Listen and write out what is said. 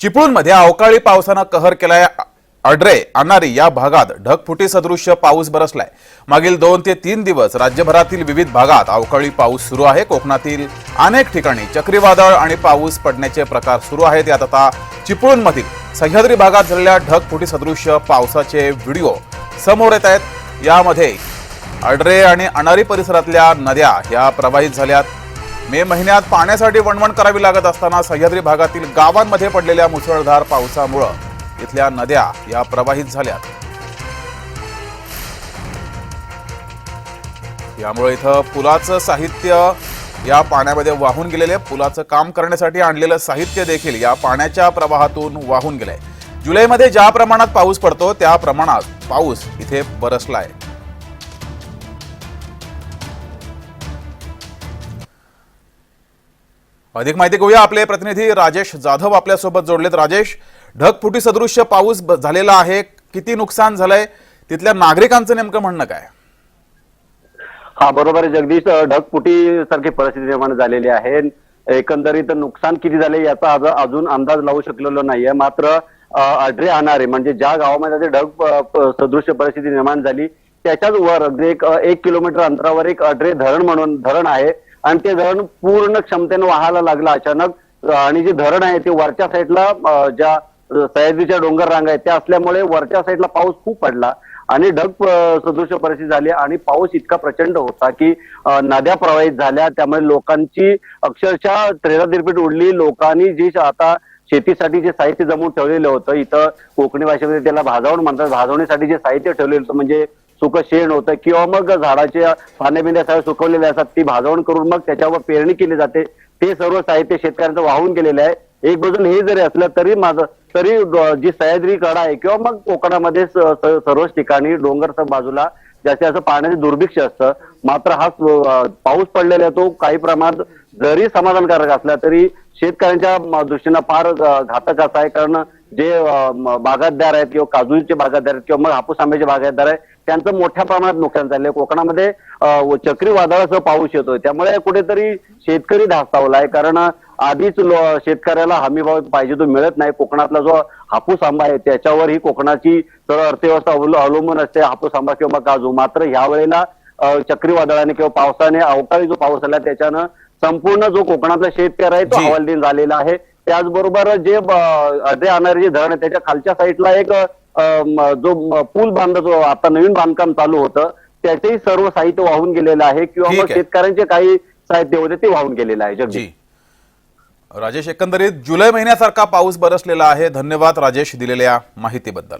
चिपळूणमध्ये अवकाळी पावसानं कहर केलाय अड्रे अनारी या भागात ढगफुटी सदृश्य पाऊस बरसलाय. मागील दोन ते तीन दिवस राज्यभरातील विविध भागात अवकाळी पाऊस सुरू आहे. कोकणातील अनेक ठिकाणी चक्रीवादळ आणि पाऊस पडण्याचे प्रकार सुरू आहेत. यात आता चिपळूणमधील सह्याद्री भागात झालेल्या ढगफुटी सदृश्य पावसाचे व्हिडिओ समोर येत आहेत. यामध्ये अड्रे आणि अनारी परिसरातल्या नद्या ह्या प्रवाहित झाल्यात. मे महिन्यात पाण्यासाठी वणवण करावी लागत असताना सह्याद्री भागातील गावांमध्ये पडलेल्या मुसळधार पावसामुळं इथल्या नद्या या प्रवाहित झाल्यात. यामुळे इथं पुलाचं साहित्य या पाण्यामध्ये वाहून गेलेले पुलाचं काम करण्यासाठी आणलेलं साहित्य देखील या पाण्याच्या प्रवाहातून वाहून गेलंय. जुलैमध्ये ज्या प्रमाणात पाऊस पडतो त्या प्रमाणात पाऊस इथे बरसलाय. अधिक माहिती घेऊया. आपले प्रतिनिधी राजेश जाधव आपल्यासोबत जोडलेत. राजेश ढगफुटी सदृश्य पाऊस झालेला आहे. किती नुकसान झालंय? तिथल्या नागरिकांचं नेमकं म्हणणं काय? हा बरोबर आहे जगदीश. ढगफुटी सारखी परिस्थिती निर्माण झालेली आहे. एकंदरीत नुकसान किती झाले याचा अजून अंदाज लावू शकलेलो नाहीये. मात्र अड्रे आणणारे म्हणजे ज्या गावामध्ये ढग सदृश्य परिस्थिती निर्माण झाली त्याच्याच वर अगदी एक एक किलोमीटर अंतरावर एक अड्रे धरण म्हणून धरण आहे. आणि ते धरण पूर्ण क्षमतेनं वाहायला लागलं अचानक. आणि जे धरण आहे ते वरच्या साईडला ज्या सह्याद्रीच्या डोंगर रांगा आहेत त्या असल्यामुळे वरच्या साईडला पाऊस खूप पडला आणि ढग सदृश परिस्थिती झाली आणि पाऊस इतका प्रचंड होता की नद्या प्रवाहित झाल्या. त्यामुळे लोकांची अक्षरशः त्रेरातिरपीट उडली. लोकांनी जी आता शेतीसाठी जे साहित्य जमून ठेवलेलं होतं इथं कोकणी भाषेमध्ये त्याला भाजावण म्हणतात. भाजवण्यासाठी जे साहित्य ठेवलेलं होतं म्हणजे सुकं शेण होतं किंवा मग झाडाच्या पाण्याबिंड्या सगळ्या सुकवलेले असतात ती भाजवण करून मग त्याच्यावर पेरणी केली जाते. ते सर्व साहित्य शेतकऱ्यांचं वाहून गेलेलं आहे. एक बाजून हे जरी असलं तरी माझं तरी जी सह्याद्री कडा आहे किंवा मग कोकणामध्ये स- सर्वच ठिकाणी डोंगर बाजूला ज्याचे असं पाण्याचे दुर्भिक्ष असतं. मात्र हा पाऊस पडलेला आहे तो काही प्रमाणात जरी समाधानकारक असला तरी शेतकऱ्यांच्या दृष्टीनं फार घातक असा आहे. कारण जे बागायतदार आहेत किंवा काजूचे बागायतदार आहेत किंवा मग हापूस आंब्याचे बागायतदार आहेत त्यांचं मोठ्या प्रमाणात नुकसान झालंय. कोकणामध्ये चक्रीवादळासह पाऊस येतोय. त्यामुळे कुठेतरी शेतकरी धास्तावलाय. कारण आधीच शेतकऱ्याला हमीभाव पाहिजे तो मिळत नाही. कोकणातला जो हापूस आंबा आहे त्याच्यावर ही कोकणाची सर्व अर्थव्यवस्था अवल- अवलंबून असते. हापूस आंबा किंवा काजू. मात्र ह्या वेळेला चक्रीवादळाने किंवा पावसाने अवकाळी जो पाऊस आला त्याच्यानं संपूर्ण जो कोकणातला शेतकरी आहे तो. हवालदिन झालेला आहे. त्याचबरोबर जे जे धरण आहे त्याच्या खालच्या साईडला एक जो पूल बांधला जो आता नवीन बांधकाम चालू होतं त्याचेही सर्व साहित्य वाहून गेलेलं आहे किंवा मग. शेतकऱ्यांचे काही साहित्य होते ते वाहून गेलेलं आहे जगदीश जी. राजेश एकंदरीत जुलै महिन्यासारखा पाऊस बरसलेला आहे. धन्यवाद राजेश दिलेल्या माहितीबद्दल.